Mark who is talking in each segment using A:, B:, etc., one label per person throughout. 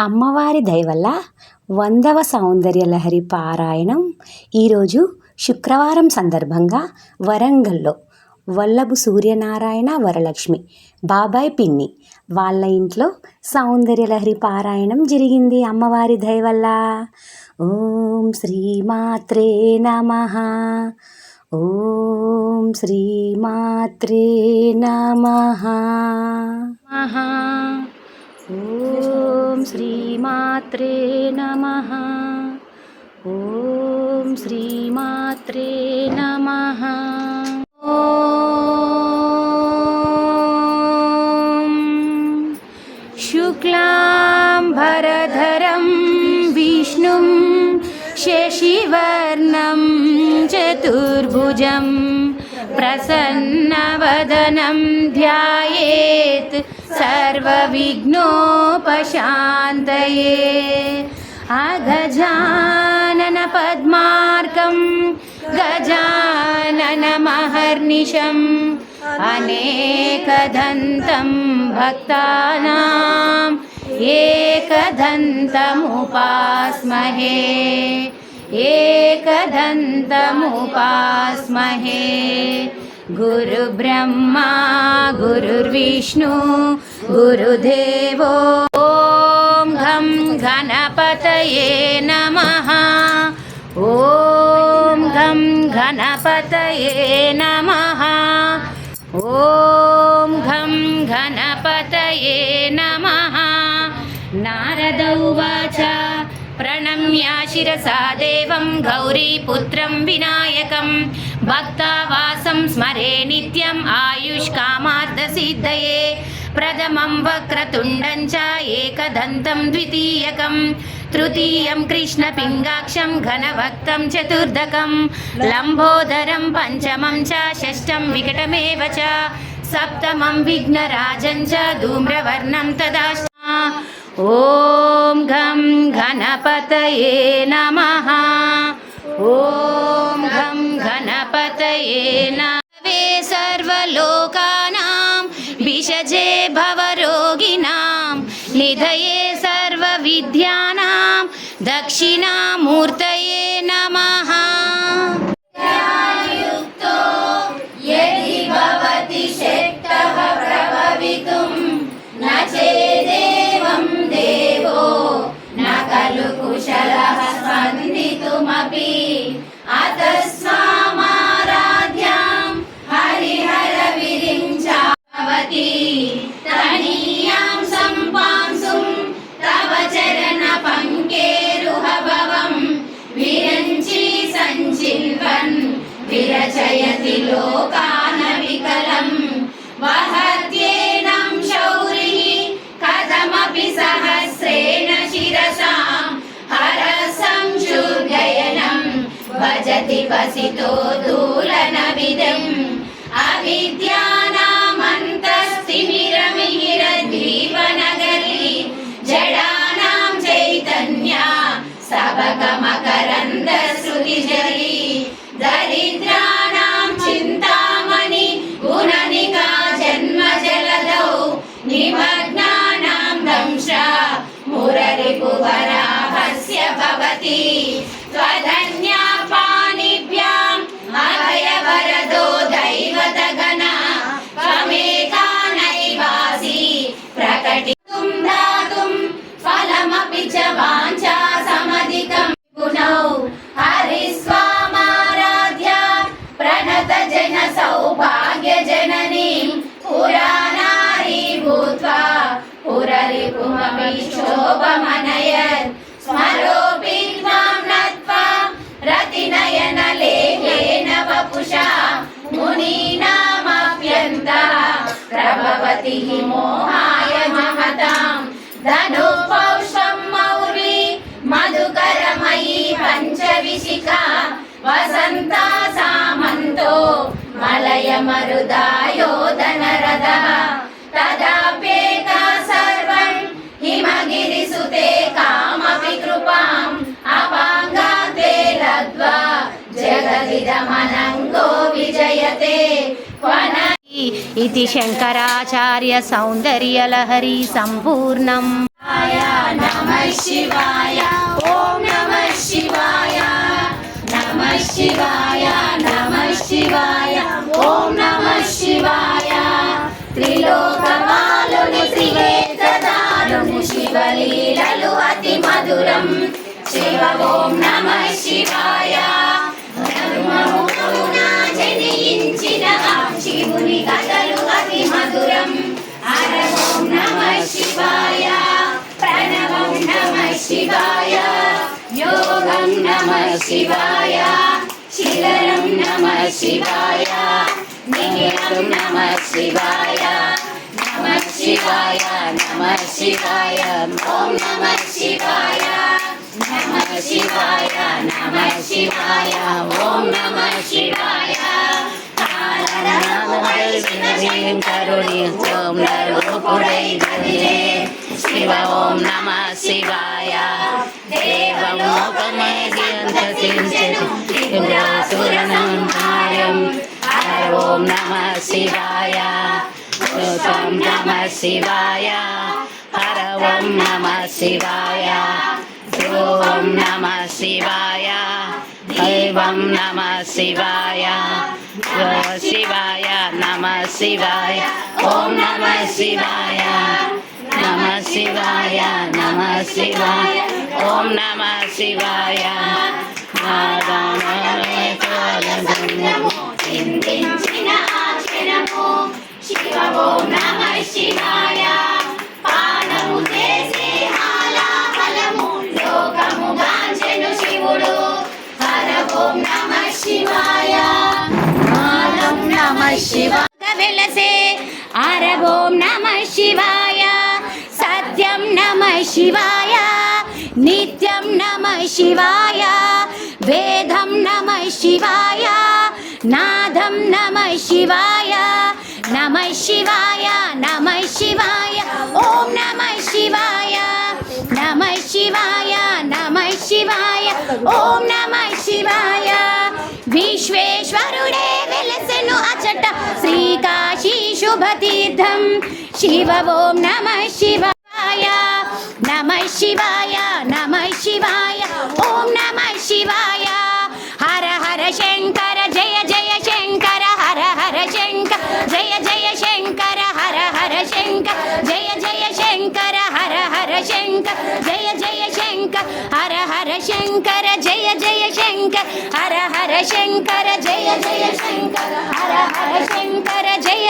A: అమ్మవారి దయవల్ల వందవ సౌందర్య లహరి పారాయణం ఈరోజు శుక్రవారం సందర్భంగా వరంగల్లో వల్లభు సూర్యనారాయణ వరలక్ష్మి బాబాయ్ పిన్ని వాళ్ళ ఇంట్లో సౌందర్య లహరి పారాయణం జరిగింది అమ్మవారి దయవల్ల ఓం శ్రీమాత్రే నమ. ఓం శ్రీమాత్రే నమ. ॐ श्रीमात्रे नमः। ॐ श्रीमात्रे नमः। शुक्लां भरधरं विष्णुं शशिवर्णं चतुर्भुजं प्रसन्नवदनं ध्यायेत्। सर्वविघ्नोपशान्तये अगजानन पद्मार्कं गजाननमहर्निशम् अनेकदन्तं भक्तानाम् एकदन्तमुपास्महे एकदन्तमुपास्महे गुरुब्रह्मा गुरुर्विष्णु गुरुदेवो ॐ घं गणपतये नमः ॐ घं गणपतये नमः ॐ घं गणपतये नमः नारद उवाच प्रणम्य शिरसा देवं गौरीपुत्रं विनायकं भक्तावासं स्मरे नित्यम् आयुष्कामार्थसिद्धये प्रथमं वक्रतुण्डं च एकदन्तं द्वितीयकं तृतीयं कृष्णपिङ्गाक्षं घनभक्तं चतुर्दकं लम्बोदरं पञ्चमं च षष्ठं विकटमेव च सप्तमं विघ्नराजं च धूम्रवर्णं तदाष्ट ॐ घं गणपतये नमः ॐ घं गणपतये नवे सर्वलोकानां विषजे भवरोगिणां వసితో దూలన విధం అవిద్యానామంతస్థిమిరమిహిర జీవనగరి జడానాం చైతన్య సబకమకరంద శృతి జరి దరిద్రాణాం చింతామణి గుణనికా జన్మ జలదౌ నిమగ్నానాం దంశ మురరిపువరాహస్య భవతి త్వద हरिस्वामाराध्य प्रणत जन सौभाग्य जननीं पुराणारी भूत्वा पुररिपुमपि शोभमनयत् स्मरोऽपि त्वां नत्वा रतिनयनलेखेन वपुषा, मुनीनामप्यन्ता। मोहाय महतां। धनुपौषं వసంత సామంతో మలయ మరుదాయోధనరద తదాపేక సర్వం హిమగిరిసుతే కామపి కృపాం అపాంగా తే జగదిదమనంగో విజయతే. ఇది శంకరాచార్య సౌందర్యలహరి సంపూర్ణం. నమ శివాయ. ఓం శివాయ నమ శివాయ ఓం నమ శివాయ. త్రిలోకమాలుని త్రివేదదారుని శివలీలలు అతి మధురం. శివ ఓం నమ శివాయ. ధర్మమున జనించిన శివుని కథలు అతి మధురం. హర ఓం నమ శివాయ. నమ శివాయ శిలరం నమ శివాయ నిఖిలం నమ శివాయ నమ శివాయ నమ శివాయ ఓం నమ శివాయ నమ శివాయ నమ శివాయ ఓం నమ శివాయ శివ ఓం నమ శివాయ దేవమోకమేయంత్రం హర ఓం నమ శివాయ ఓం నమ శివాయ హర ఓం నమ శివాయ ఓం నమ శివాయ దైవం నమ శివాయ நம சிவாய நம சிவாய ஓம் நம சிவாய நம சிவாய நம சிவாய ஓம் நம சிவாய శివ ఓం నమ శివాయ शिवाय। नित्यं नमः शिवाय। वेदं नमः शिवाय। नादं नमः शिवाय। नमः शिवाय नमः शिवाय। ॐ नमः शिवाय। नमः शिवाय नमः शिवाय। ॐ नमः शिवाय। विश्वेश्वरुणे विलसनु अचट। श्रीकाशीशुभतीर्थं शिव ॐ नमः शिवाय। నమ శివాయ నమ శివాయ ఓం నమ శివాయ హర హర శంకర జయ జయ శంకర హర హర శంకర జయ జయ శంకర హర హర శంకర జయ జయ శంకర హర హర శంకర జయ జయ శంకర హర హర శంకర జయ జయ శంకర హర హర శంకర జయ జయ శంకర హర హర శంకర జయ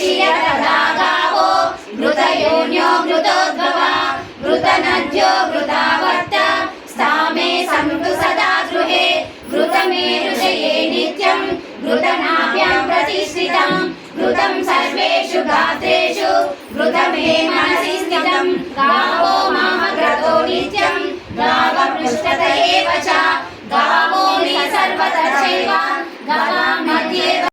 A: शिरकदागावो घृतयोन्यो घृतोद्भव घृतनद्यो घृतावर्त स्थामे सन्तु सदा गृहे घृतमेरुषये नित्यं घृतनाभ्यां प्रतिष्ठितं घृतं सर्वेषु गात्रेषु घृतमे मनसि स्थितं गावो मम क्रतो नित्यं गावपृष्ठत एव च गावो मे सर्वतश्चैव गवां मध्ये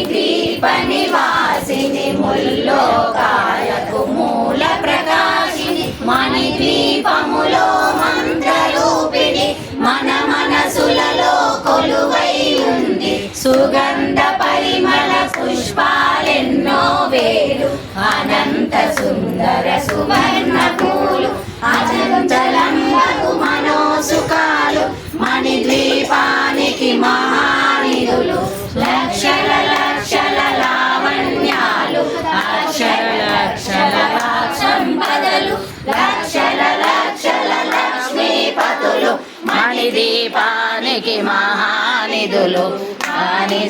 A: సర్వత నివాసిని ముల్లోకాలకు మూల ప్రకాశిని మణి ద్వీపములో మంత్రరూపిణి మన మనసులలో కొలువై ఉంది. సుగంధ పరిమళ పుష్పాలెన్నో వేలు అనంత సుందర సువర్ణ పూలు అచంచలంబకు మనోసుకాలు మణి ద్వీపానికి మహా దీపానికి మహానిధులు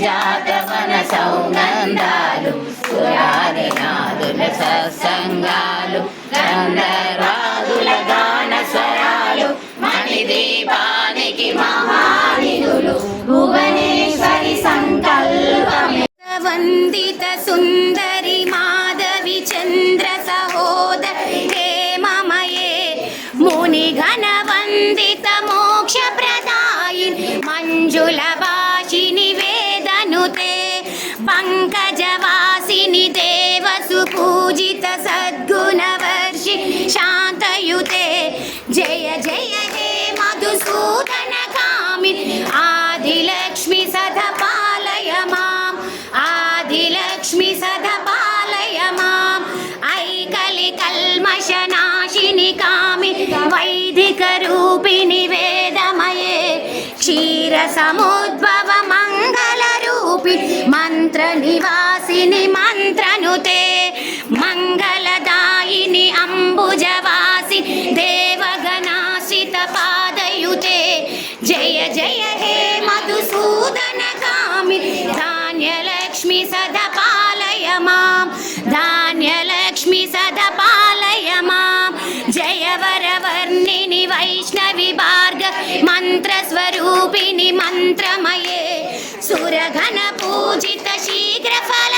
A: జాతవన సౌగంధాలు సురారి నాదుల సత్సంగాలు గంధర్వాదుల గాన స్వరాలు మణి దీపానికి మహానిధులు భువనేశ్వరి సంకల్పమే. వందిత సుందరి మాధవి చంద్ర సహోదరి హేమమయే ముని ఘన la సముద్భవ మంగళ రూపి మంత్ర నివాసిని మంత్రనుతే మంత్రమయే. సురఘన పూజిత శీఘ్ర ఫల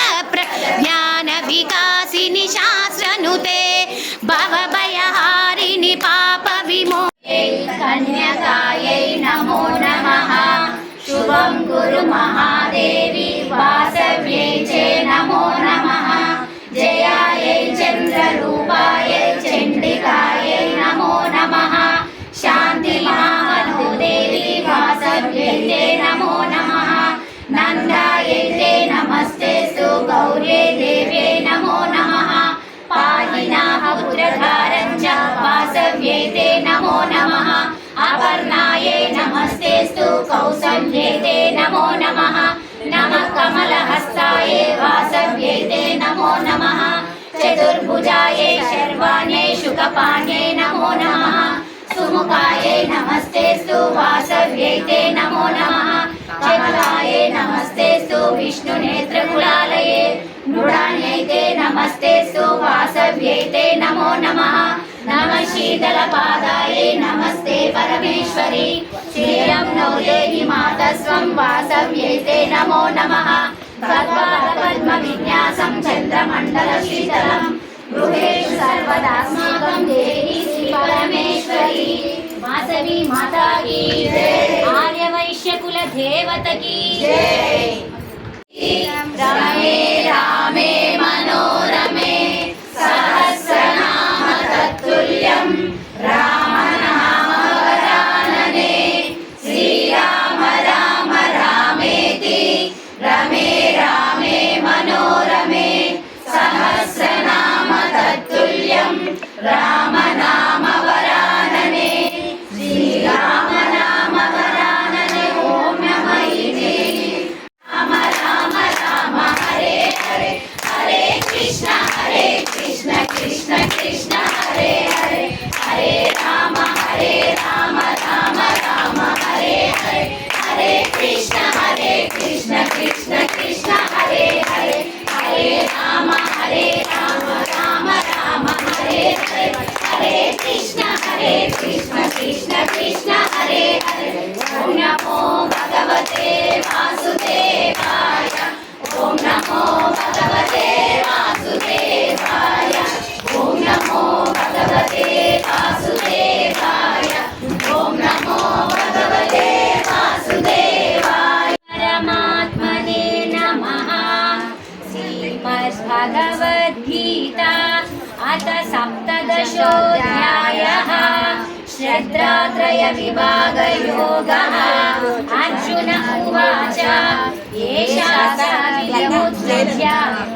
A: జ్ఞాన వికాసిని శాస్త్రనుతే. భవభయహారిణి పాప విమో కన్యకాయై నమో నమ. శుభం గురు మహాదేవ వాసవ్యై తే నమో నమః అపర్ణాయై నమస్తేస్తు కౌసల్యై తే నమో నమః నమః కమలహస్తాయై వాసవ్యై తే నమో నమః చతుర్భుజాయై శర్వాణ్యై శుకపాణ్యై నమో నమః సుముఖాయై నమస్తేస్తు వాసవ్యై తే నమో నమః చతురాయై నమస్తేస్తు విష్ణునేత్రకులాలయే మృడాన్యై తే నమస్తేస్తు వాసవ్యై తే నమో నమ శీతల పాదాయే నమస్తే పరమేశ్వరి. శ్రీయం నో దేహి మాతస్వం వాసవ్యై తే నమో నమః. గద్వార పద్మ విన్యాసం చంద్రమండల శీతలం. గృహేషు సర్వదాస్మాకం దేవి శ్రీ పరమేశ్వరి. వాసవి మాతా కీ ఆర్య వైశ్య కుల దేవత కీ రమే రామే మనోరమే. श्रद्धात्रयविभागयोगः अर्जुन उवाच एषा विमुत्सृज्य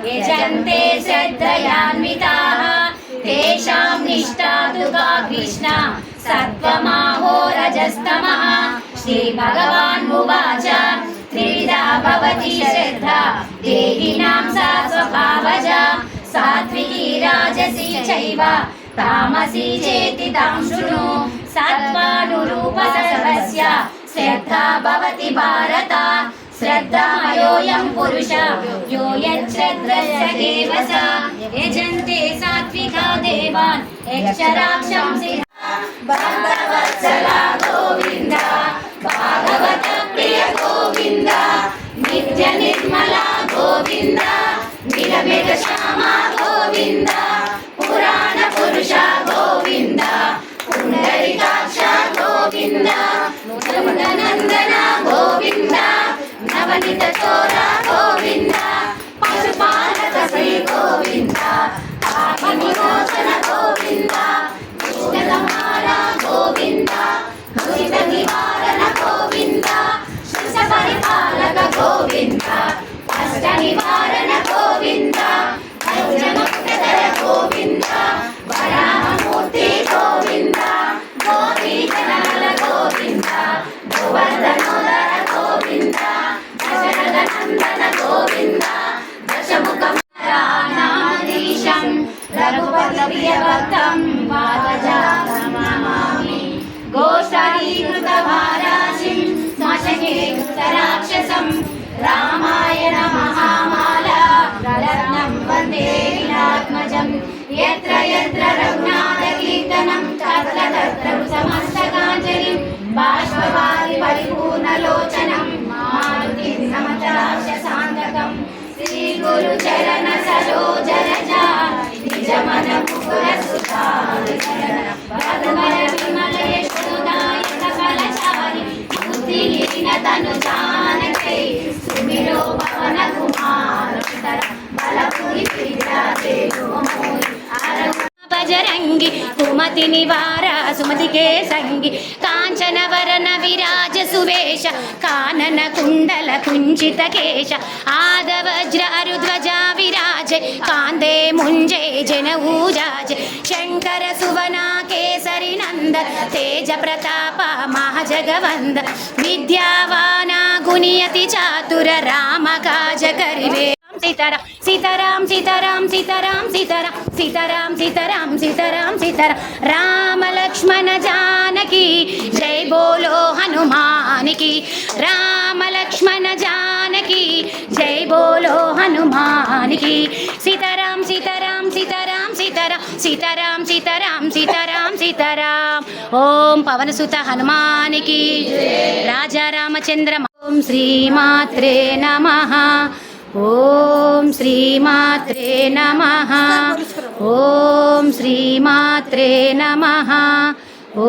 A: यजन्ते श्रद्धयान्विताः तेषां निष्ठा तु का कृष्ण सत्त्वमाहो रजस्तमः श्रीभगवान् उवाच त्रिविधा भवति श्रद्धा देहिनां सा स्वभावजा सात्विकी राजसी चैव तामसी चेति तां शृणु सत्त्वानुरूप सर्वस्य श्रद्धा भवति भारत श्रद्धामयोऽयं पुरुष यो यच्छ्रद्धस्य एव स यजन्ते सात्विका देवान् यक्षराक्षंसि भक्तवत्सला गोविन्द भागवत प्रिय गोविन्द नित्य निर्मला गोविन्द निरमित श्यामा गोविन्द पुराण पुरुष गोविन्द ಪುಂಡರಿಕಾಕ್ಷ ಗೋವಿಂದ ಮುಕುಂದ ನಂದನ ಗೋವಿಂದ ನವನಿತ ಚೋರ ಗೋವಿಂದ ಪಶುಪಾಲಕ ಶ್ರೀ ಗೋವಿಂದ ಪಾಪಿನಿರೋಚನ ಗೋವಿಂದ ದುಷ್ಟಸಂಹಾರ ಗೋವಿಂದ ದುರಿತ ನಿವಾರಣ ಗೋವಿಂದ ಶಿಶ ಪರಿಪಾಲಕ ಗೋವಿಂದ ಕಷ್ಟ ನಿವಾರಣ बजरंगी कुमति निवार संगी। कांचन काञ्चनवरन विराज सुवेश, कानन कुंडल कुञ्चित केश। आदवज्र अरुध्वजा, विराज मुंजे, जन जनऊजाज शंकर, सुवना, केसरी, नंद, तेज, प्रताप, महाजगवंद। विद्यावाना गुणियति चातुर रामकाज करिवे సీతారాం సీతారాం సీతారాం సీతారాం సీతారాం సీతారాం సీతారాం సీతారాం సీతారాం. రామ లక్ష్మణ జానకి జై బోలో హనుమానికి. రామ లక్ష్మణ జానకి జై బోలో హనుమానికి. సీతారాం సీతారాం సీతారాం సీతారాం సీతారాం సీతారాం సీతారాం సీతారాం. ఓం పవనసుత హనుమానికి. రాజా రామచంద్ర ఓం శ్రీమాత్రే నమః. ఓం శ్రీమాత్రే నమ. ఓం శ్రీమాత్రే నమ. ఓ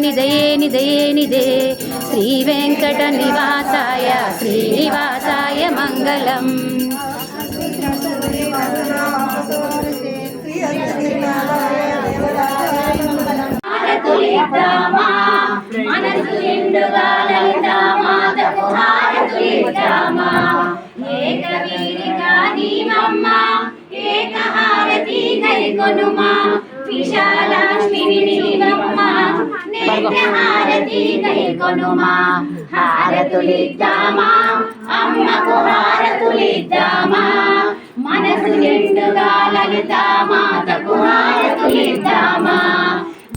A: నిదయే నిదయే నిదే. శ్రీ వెంకట నివాసాయ శ్రీనివాసాయ మంగళం. ఇద్దామా మనసు నిండుగా లలితా మాతకు హారతులు ఇద్దామా ఏక వీరిగా దీవమ్మ ఏక హారతి కైకొనుమా? విశాలాక్ష్మిని దీవమ్మ నేక హారతి కైకొనుమా? హారతులు ఇద్దామా అమ్మకు హారతులు ఇద్దామా మనసు నిండుగా లలితా మాతకు హారతులు ఇద్దామా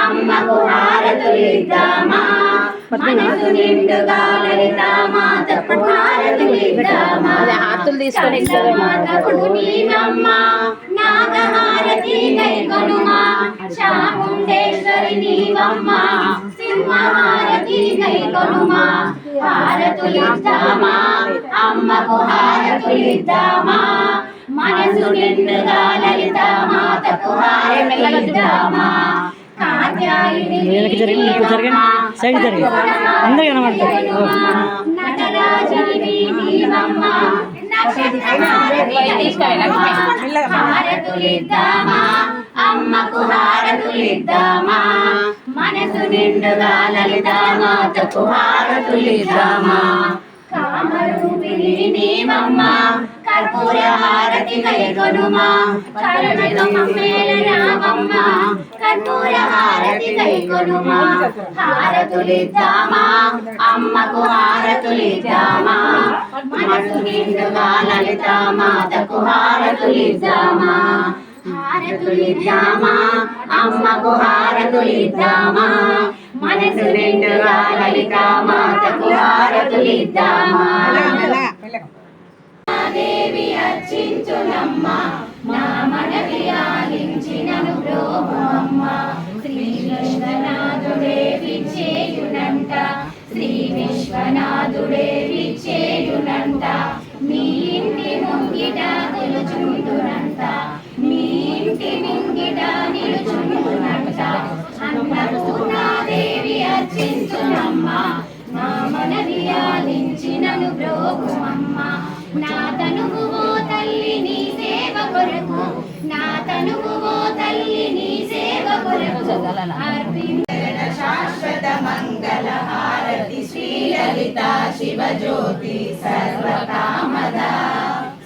A: అమ్మకు హారతులిద్దామా? మనసు నిండుగా లలితామాతకు హారతులిద్దామా?
B: హారతులు తీసుకొని
A: మాతకు నాగహారతి చాముండేశ్వరి నీవమ్మ సింహహారతి హారతులిద్దామా? అమ్మకు హారతులిద్దామా? మనసు నిండుగా లలితామాతకు హారతులిద్దామా? కాత్యాయిని
B: వీళ్ళకి జరిగింది నీకు జరిగింది సైడ్ జరిగింది. అందరూ కనబడతారు
A: అమ్మకు హారతులిద్దామా మనసు నిండుగా హారతులిద్దామా కామరూపిణి నేమమ్మా కర్పూర హారతి గైకొనుమా కరుణతో మమ్మేల కర్పూర హారతి గైకొనుమా హారతులిద్దామా. అమ్మకు హారతులిద్దామా. మనసు నిండుగా లలితామాతకు హారతులిద్దామా. హారతులిద్దామా. అమ్మకు హారతులిద్దామా. మనసు నిండుగా హారతులిద్దామా. దేవి అర్చించునమ్మ. నా మనవి ఆలించినను బ్రోమమ్మ శ్రీ విశ్వనాథుడే విచ్చేయునంట. శ్రీ విశ్వనాథుడే విచ్చేయునంట. మీ ఇంటి ముంగిట నిలుచుండునంట. మీ ఇంటి ముంగిట నిలుచుండునంట. అన్నపూర్ణాదేవి అర్చించునమ్మ. నా మనవి ఆలించినను బ్రోగుమమ్మ నా తనువు ఓ తల్లి నీ సేవ కొరకు. నా తనువు ఓ తల్లి నీ సేవ కొరకు. అర్పించడ శాశ్వత మంగళ హారతి శ్రీ లలిత శివ జ్యోతి సర్వకామద.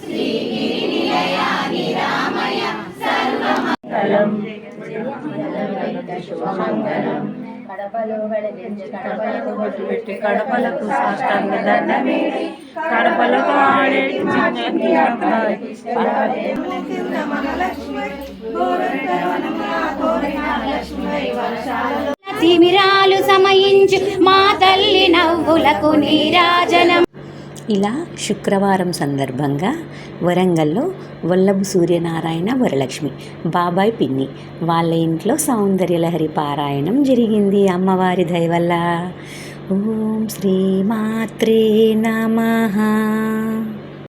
A: శ్రీ గిరినిలయాని
C: రామయ సర్వమంగళం శుభమంగళం కడపలకు సాష్టాంగ దండమేసి కడపలతో
A: తిమిరాలు సమయించు మా తల్లి నవ్వులకు నీరాజనం.
D: ఇలా శుక్రవారం సందర్భంగా వరంగల్లో వల్లభు సూర్యనారాయణ వరలక్ష్మి బాబాయ్ పిన్ని వాళ్ళ ఇంట్లో సౌందర్యలహరి పారాయణం జరిగింది అమ్మవారి దయవల్ల. ఓం శ్రీమాత్రే నమ.